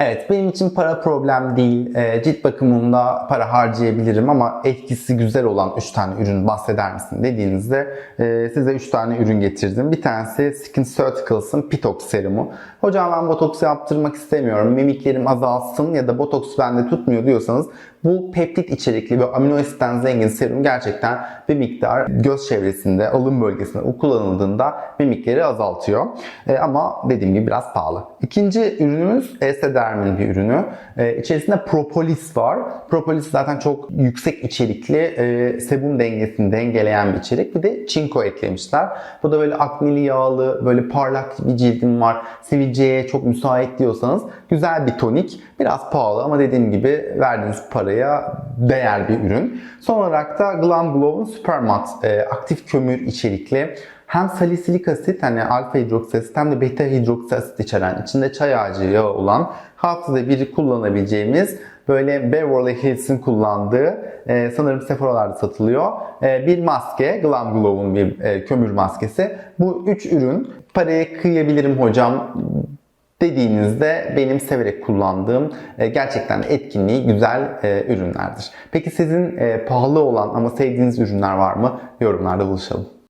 Evet benim için para problem değil. E, cilt bakımında para harcayabilirim ama etkisi güzel olan 3 tane ürün bahseder misin dediğinizde e, size 3 tane ürün getirdim. Bir tanesi Skin Surgicals'ın Pitox serumu. Hocam ben botoks yaptırmak istemiyorum. Mimiklerim azalsın ya da botoks bende tutmuyor diyorsanız bu peptit içerikli ve amino asitten zengin serum gerçekten bir miktar göz çevresinde, alın bölgesinde kullanıldığında mimikleri azaltıyor. E, ama dediğim gibi biraz pahalı. İkinci ürünümüz Esederm'in bir ürünü. E, içerisinde propolis var. Propolis zaten çok yüksek içerikli e, sebum dengesini dengeleyen bir içerik. Bir de çinko eklemişler. Bu da böyle akneli yağlı, böyle parlak bir cildim var. Sivilceye çok müsait diyorsanız güzel bir tonik. Biraz pahalı ama dediğim gibi verdiğiniz paraya değer bir ürün. Son olarak da Glam Glow'un Supermat e, aktif kömür içerikli hem salisilik asit hani alfa hidroksiasit hem de beta hidroksiasit içeren içinde çay ağacı yağı olan haftada biri kullanabileceğimiz böyle Beverly Hills'in kullandığı e, sanırım Sephora'larda satılıyor e, bir maske Glam Glow'un bir e, kömür maskesi. Bu üç ürün paraya kıyabilirim hocam dediğinizde benim severek kullandığım e, gerçekten etkinliği güzel e, ürünlerdir. Peki sizin e, pahalı olan ama sevdiğiniz ürünler var mı? Yorumlarda buluşalım.